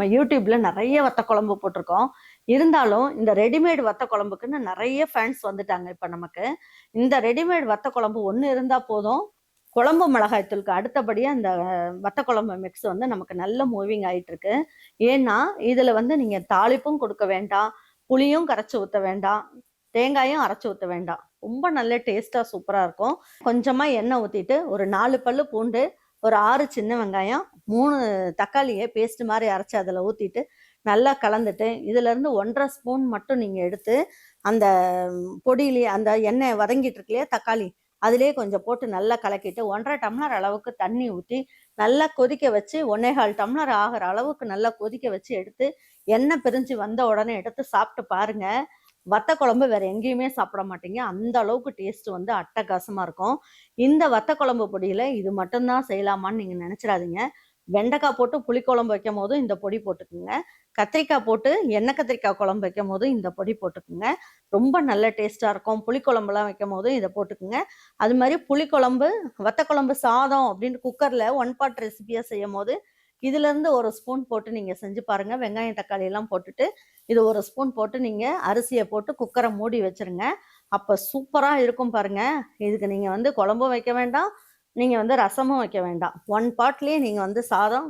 நம்ம யூடியூப்ல நிறைய வத்த குழம்பு போட்டிருக்கோம். இருந்தாலும் இந்த ரெடிமேட் வத்த குழம்புக்குன்னு நிறைய ஃபேன்ஸ் வந்துட்டாங்க இப்போ நமக்கு. இந்த ரெடிமேட் வத்த குழம்பு ஒன்று இருந்தால் போதும். குழம்பு மிளகாய்த்தூளுக்கு அடுத்தபடியாக இந்த வத்த குழம்பு மிக்ஸ் வந்து நமக்கு நல்ல மூவிங் ஆகிட்டு இருக்கு ஏன்னா இதில் வந்து நீங்கள் தாளிப்பும் கொடுக்க வேண்டாம். புளியும் கரைச்சி ஊற்ற வேண்டாம். தேங்காயும் அரைச்சி ஊற்ற வேண்டாம். ரொம்ப நல்ல டேஸ்ட்டாக சூப்பராக இருக்கும். கொஞ்சமாக எண்ணெய் ஊற்றிட்டு ஒரு நாலு பல்லு பூண்டு ஒரு ஆறு சின்ன வெங்காயம் மூணு தக்காளியை பேஸ்ட் மாதிரி அரைச்சி அதில் ஊற்றிட்டு நல்லா கலந்துட்டு இதுலேருந்து ஒன்றரை ஸ்பூன் மட்டும் நீங்கள் எடுத்து அந்த பொடியிலேயே அந்த எண்ணெய் வதங்கிட்டு இருக்கலையே தக்காளி அதிலே கொஞ்சம் போட்டு நல்லா கலக்கிட்டு ஒன்றரை டம்ளர் அளவுக்கு தண்ணி ஊற்றி நல்லா கொதிக்க வச்சு ஒன்னேகால் டம்ளர் ஆகிற அளவுக்கு நல்லா கொதிக்க வச்சு எடுத்து எண்ணெய் பிரிஞ்சு வந்த உடனே எடுத்து சாப்பிட்டு பாருங்க. வத்த குழம்பு வேற எங்கேயுமே சாப்பிட மாட்டீங்க. அந்த அளவுக்கு டேஸ்ட் வந்து அட்டகாசமா இருக்கும். இந்த வத்த குழம்பு பொடியில இது மட்டும்தான் செய்யலாமான்னு நீங்க நினைச்சிடாதீங்க. வெண்டைக்காய் போட்டு புளிக்குழம்பு வைக்கும் போதும் இந்த பொடி போட்டுக்குங்க. கத்திரிக்காய் போட்டு எண்ணெய் கத்திரிக்காய் குழம்பு வைக்கும் போதும் இந்த பொடி போட்டுக்குங்க. ரொம்ப நல்ல டேஸ்ட்டாக இருக்கும். புளிக்குழம்புலாம் வைக்கும் போதும் இதை போட்டுக்குங்க. அது மாதிரி புளிக்குழம்பு வத்தக்குழம்பு சாதம் அப்படின்னு குக்கரில் ஒன் பார்ட் ரெசிபியாக செய்யும் போது இதுலேருந்து ஒரு ஸ்பூன் போட்டு நீங்கள் செஞ்சு பாருங்கள் வெங்காயம் தக்காளி எல்லாம் போட்டுட்டு இது ஒரு ஸ்பூன் போட்டு நீங்கள் அரிசியை போட்டு குக்கரை மூடி வச்சிருங்க. அப்போ சூப்பராக இருக்கும் பாருங்கள் இதுக்கு நீங்கள் வந்து குழம்பும் வைக்க வேண்டாம். நீங்கள் வந்து ரசமும் வைக்க வேண்டாம். ஒன் பாட்லேயே நீங்கள் வந்து சாதம்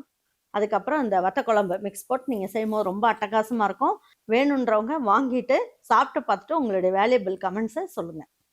அதுக்கப்புறம் இந்த வத்த குழம்பு மிக்ஸ் போட்டு நீங்கள் செய்யும்போது ரொம்ப அட்டகாசமாக இருக்கும். வேணுன்றவங்க வாங்கிட்டு சாப்பிட்டு பார்த்துட்டு உங்களுடைய வேல்யூபிள் கமெண்ட்ஸை சொல்லுங்கள்